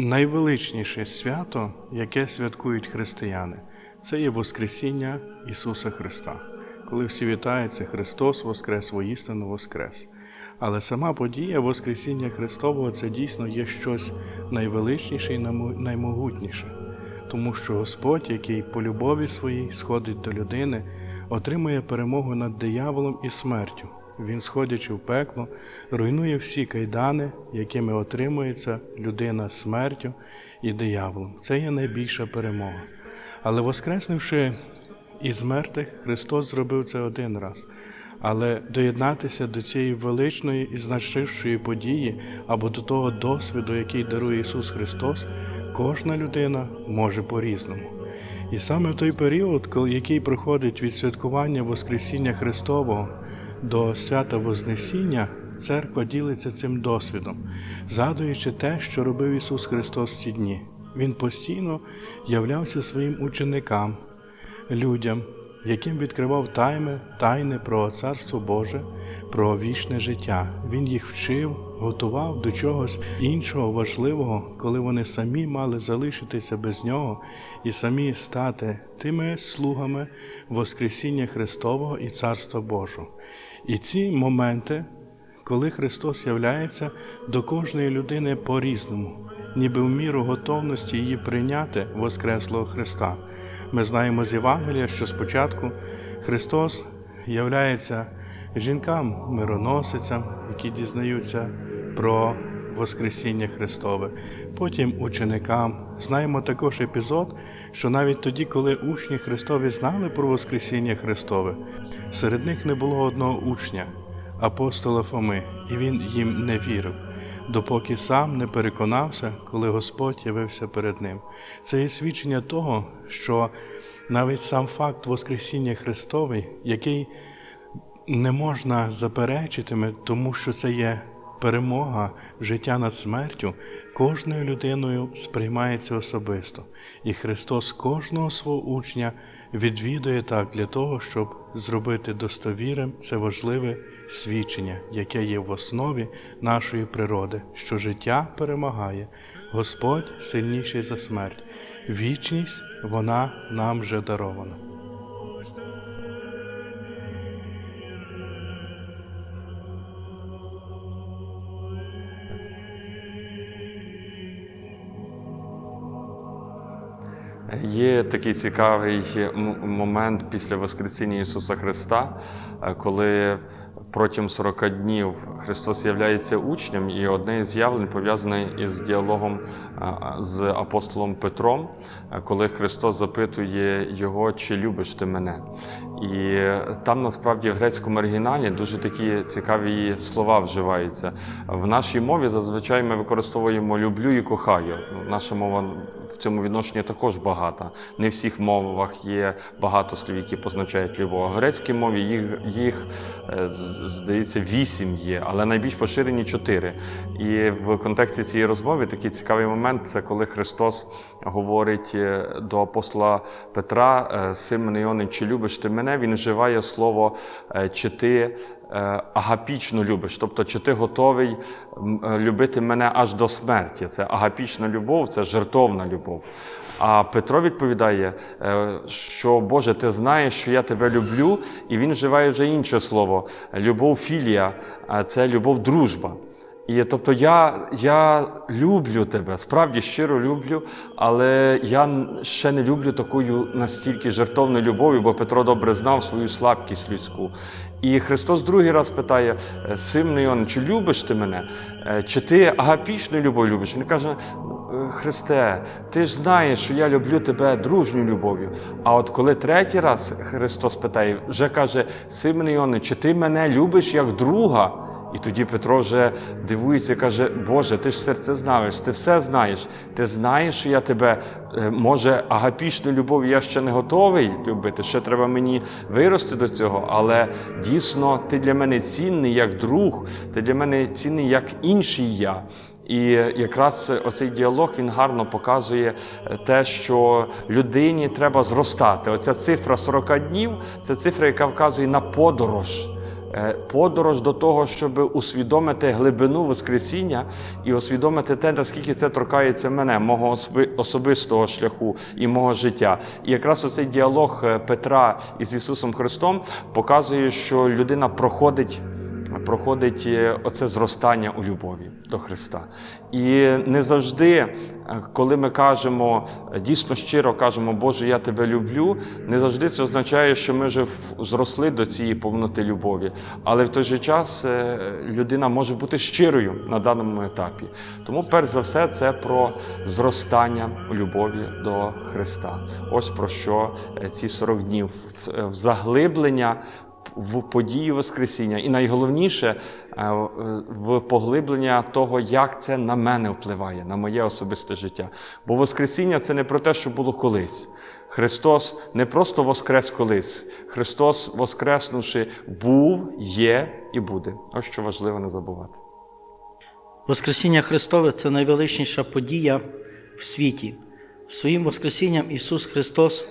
Найвеличніше свято, яке святкують християни, це є Воскресіння Ісуса Христа. Коли всі вітаються, Христос Воскрес, воістину Воскрес. Але сама подія Воскресіння Христового це дійсно є щось найвеличніше і наймогутніше, тому що Господь, який по любові своїй сходить до людини, отримує перемогу над дияволом і смертю. Він, сходячи в пекло, руйнує всі кайдани, якими отримується людина смертю і дияволом. Це є найбільша перемога. Але воскреснувши із мертвих, Христос зробив це один раз. Але доєднатися до цієї величної і значущої події або до того досвіду, який дарує Ісус Христос, кожна людина може по-різному. І саме в той період, який проходить від святкування Воскресіння Христового до свята Вознесіння, церква ділиться цим досвідом, згадуючи те, що робив Ісус Христос в ці дні. Він постійно являвся своїм ученикам, людям, яким відкривав тайми, тайни про Царство Боже, про вічне життя. Він їх вчив, готував до чогось іншого важливого, коли вони самі мали залишитися без нього і самі стати тими слугами Воскресіння Христового і Царства Божого. І ці моменти, коли Христос являється до кожної людини по-різному, ніби в міру готовності її прийняти Воскреслого Христа. Ми знаємо з Євангелія, що спочатку Христос являється жінкам, мироносицям, які дізнаються про Воскресіння Христове, потім ученикам. Знаємо також епізод, що навіть тоді, коли учні Христові знали про Воскресіння Христове, серед них не було одного учня, апостола Фоми, і він їм не вірив, допоки сам не переконався, коли Господь явився перед ним. Це є свідчення того, що навіть сам факт Воскресіння Христовий, який не можна заперечити, тому що це є перемога життя над смертю, кожною людиною сприймається особисто. І Христос кожного свого учня відвідує так для того, щоб зробити достовірним це важливе свідчення, яке є в основі нашої природи, що життя перемагає, Господь сильніший за смерть. Вічність вона нам вже дарована. Є такий цікавий момент після Воскресіння Ісуса Христа, е, коли протягом 40 днів Христос являється учнем, і одне із з'явлень пов'язане із діалогом е, з апостолом Петром, е, коли Христос запитує його, чи любиш ти мене. І там насправді в грецькому оригіналі дуже такі цікаві слова вживаються. В нашій мові зазвичай ми використовуємо люблю і кохаю. Наша мова в цьому відношенні також багата. Не в всіх мовах є багато слів, які позначають любов. В грецькій мові їх, їх е, здається, вісім є, але найбільш поширені чотири. І в контексті цієї розмови такий цікавий момент це коли Христос говорить е, до апостола Петра, е, Симоне чи любиш ти мене? Він вживає слово е, чи ти е, агапічно любиш, тобто чи ти готовий е, любити мене аж до смерті. Це агапічна любов, це жертовна любов. А Петро відповідає, що Боже, ти знаєш, що я тебе люблю, і він вживає вже інше слово любов філія, це любов дружба. І тобто я, я люблю тебе, справді щиро люблю, але я ще не люблю такою настільки жертовною любов'ю, бо Петро добре знав свою слабкість людську. І Христос другий раз питає: Симне Іоанн, чи любиш ти мене? Е, Чи ти агапічну любов любиш? Він каже: «Е, Христе, ти ж знаєш, що я люблю тебе дружньою любов'ю. А от коли третій раз Христос питає, вже каже: Симне Іоанне, чи ти мене любиш як друга? І тоді Петро вже дивується, каже: Боже, ти ж серце знаєш, ти все знаєш. Ти знаєш, що я тебе, е, може, агапічну любов я ще не готовий любити, ще треба мені вирости до цього, але дійсно ти для мене цінний як друг, ти для мене цінний як інший я. І якраз оцей діалог він гарно показує е, те, що людині треба зростати. Оця цифра 40 днів це цифра, яка вказує на подорож подорож до того, щоб усвідомити глибину Воскресіння і усвідомити те, наскільки це торкається мене, мого особистого шляху і мого життя. І якраз оцей діалог е, Петра із Ісусом Христом показує, що людина проходить проходить е, оце зростання у любові до Христа. І не завжди, е, коли ми кажемо, е, дійсно щиро кажемо, Боже, я тебе люблю, не завжди це означає, що ми вже зросли до цієї повноти любові. Але в той же час людина може бути щирою на даному етапі. Тому, перш за все, це про зростання у любові до Христа. Ось про що ці 40 днів заглиблення в події Воскресіння. І найголовніше е, в поглиблення того, як це на мене впливає, на моє особисте життя. Бо Воскресіння це не про те, що було колись. Христос не просто воскрес колись. Христос, воскреснувши, був, є і буде. Ось що важливо не забувати. Воскресіння Христове це найвеличніша подія в світі. Своїм Воскресінням Ісус Христос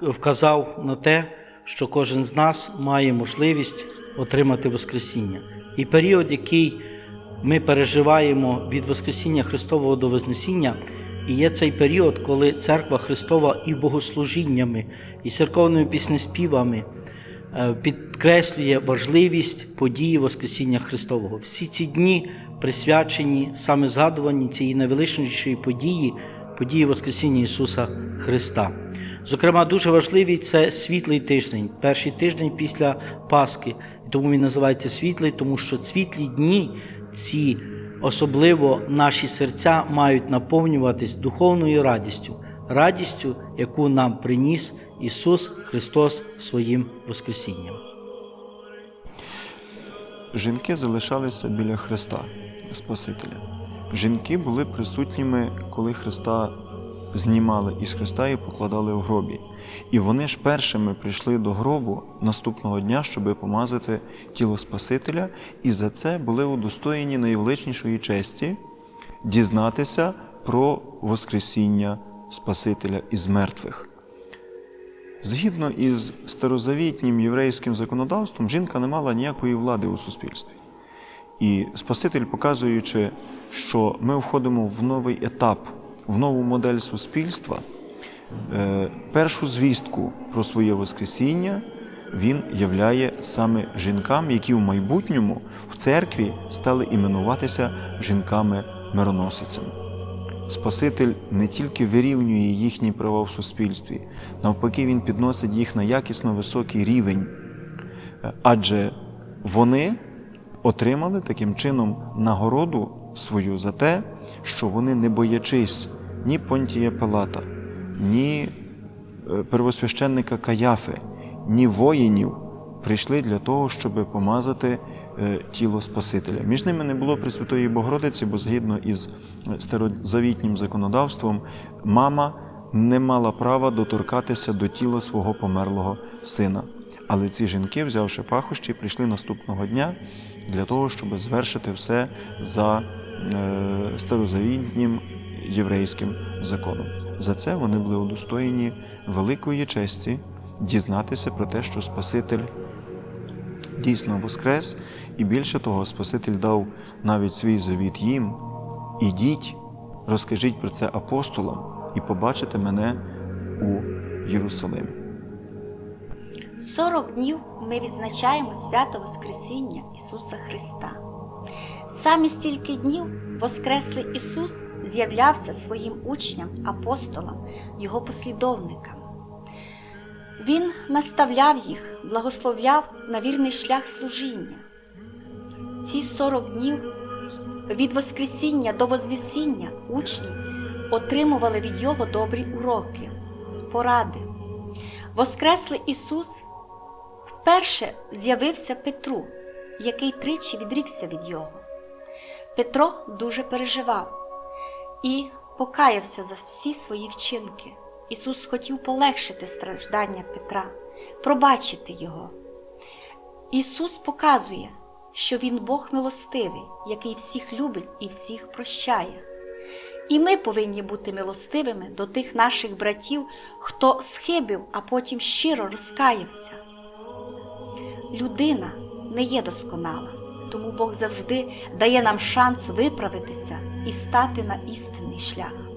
вказав на те, що кожен з нас має можливість отримати Воскресіння. І період, який ми переживаємо від Воскресіння Христового до Вознесіння, і є цей період, коли Церква Христова і богослужіннями, і церковними піснеспівами е, підкреслює важливість події Воскресіння Христового. Всі ці дні присвячені саме згадуванні цієї найвеличнішої події, події Воскресіння Ісуса Христа. Зокрема, дуже важливий це світлий тиждень, перший тиждень після Пасхи. Тому він називається світлий, тому що світлі дні ці особливо наші серця мають наповнюватись духовною радістю, радістю, яку нам приніс Ісус Христос своїм Воскресінням. Жінки залишалися біля Христа Спасителя. Жінки були присутніми, коли Христа знімали із Христа і покладали в гробі. І вони ж першими прийшли до гробу наступного дня, щоб помазати тіло Спасителя, і за це були удостоєні найвеличнішої честі дізнатися про Воскресіння Спасителя із мертвих. Згідно із старозавітнім єврейським законодавством, жінка не мала ніякої влади у суспільстві. І Спаситель, показуючи, що ми входимо в новий етап, в нову модель суспільства, е, першу звістку про своє Воскресіння він являє саме жінкам, які в майбутньому в церкві стали іменуватися жінками-мироносицями. Спаситель не тільки вирівнює їхні права в суспільстві, навпаки, він підносить їх на якісно високий рівень, Е, адже вони отримали таким чином нагороду свою за те, що вони, не боячись ні Понтія Пилата, ні е, первосвященника Каяфи, ні воїнів, прийшли для того, щоб помазати е, тіло Спасителя. Між ними не було Пресвятої Богородиці, бо згідно із е, старозавітнім законодавством, мама не мала права доторкатися до тіла свого померлого сина. Але ці жінки, взявши пахощі, прийшли наступного дня для того, щоб звершити все за старозавітнім єврейським законом. За це вони були удостоєні великої честі дізнатися про те, що Спаситель дійсно воскрес, і більше того, Спаситель дав навіть свій завіт їм. Ідіть, розкажіть про це апостолам і побачите мене у Єрусалимі. 40 днів ми відзначаємо свято Воскресіння Ісуса Христа. Саме стільки днів Воскреслий Ісус з'являвся своїм учням, апостолам, Його послідовникам. Він наставляв їх, благословляв на вірний шлях служіння. Ці 40 днів від Воскресіння до Вознесіння учні отримували від Його добрі уроки, поради. Воскреслий Ісус вперше з'явився Петру, який тричі відрікся від Його. Петро дуже переживав і покаявся за всі свої вчинки. Ісус хотів полегшити страждання Петра, пробачити Його. Ісус показує, що Він Бог милостивий, який всіх любить і всіх прощає. І ми повинні бути милостивими до тих наших братів, хто схибив, а потім щиро розкаявся. Людина, не є досконала, тому Бог завжди дає нам шанс виправитися і стати на істинний шлях.